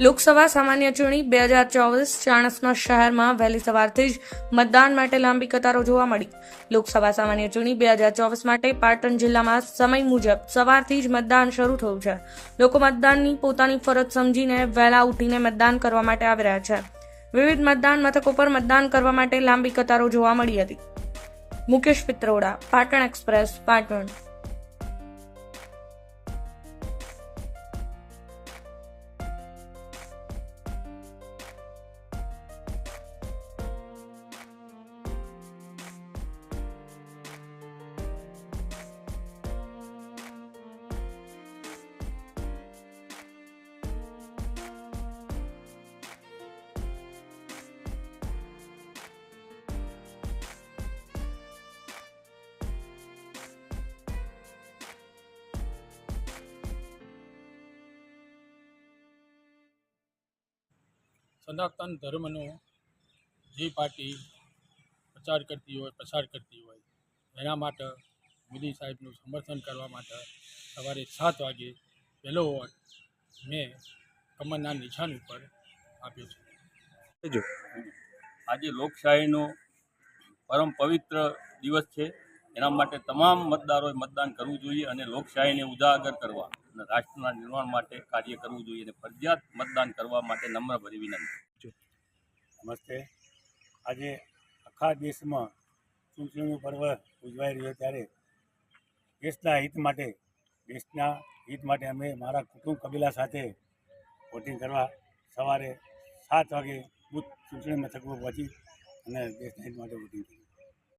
લોકસભા સામાન્ય ચૂંટણી બે હજાર ચોવીસ ચાણસના શહેરમાં વહેલી સવારથી જ મતદાન માટે લાંબી કતારો જોવા મળી. લોકસભા સામાન્ય ચૂંટણી બે હજાર ચોવીસ માટે પાટણ જિલ્લામાં સમય મુજબ સવારથી જ મતદાન શરૂ થયું છે. લોકો મતદાનની પોતાની ફરજ સમજીને વહેલા ઉઠીને મતદાન કરવા માટે આવી રહ્યા છે. વિવિધ મતદાન મથકો પર મતદાન કરવા માટે લાંબી કતારો જોવા મળી હતી. મુકેશ પિત્રોડા, પાટણ એક્સપ્રેસ, પાટણ. સનાતન ધર્મનો જે પાર્ટી પ્રચાર કરતી હોય, પ્રસાર કરતી હોય, એના માટે મોદી સાહેબનું સમર્થન કરવા માટે સવારે સાત વાગે પહેલો વોટ મેં કમરના નિશાન ઉપર આપ્યો છે. આજે લોકશાહીનો પરમ પવિત્ર દિવસ છે. એના માટે તમામ મતદારોએ મતદાન કરવું જોઈએ અને લોકશાહીને ઉજાગર કરવા અને રાષ્ટ્રના નિર્માણ માટે કાર્ય કરવું જોઈએ અને ફરજિયાત મતદાન કરવા માટે નમ્ર ભરી વિનંતી. નમસ્તે. આજે આખા દેશમાં ચૂંટણીનું પર્વ ઉજવાઈ રહ્યો ત્યારે દેશના હિત માટે, દેશના હિત માટે અમે મારા કુટુંબ કબીલા સાથે વોટિંગ કરવા સવારે સાત વાગે બુથ ચૂંટણી મથક પહોંચી અને દેશના હિત માટે વોટિંગ કર્યું.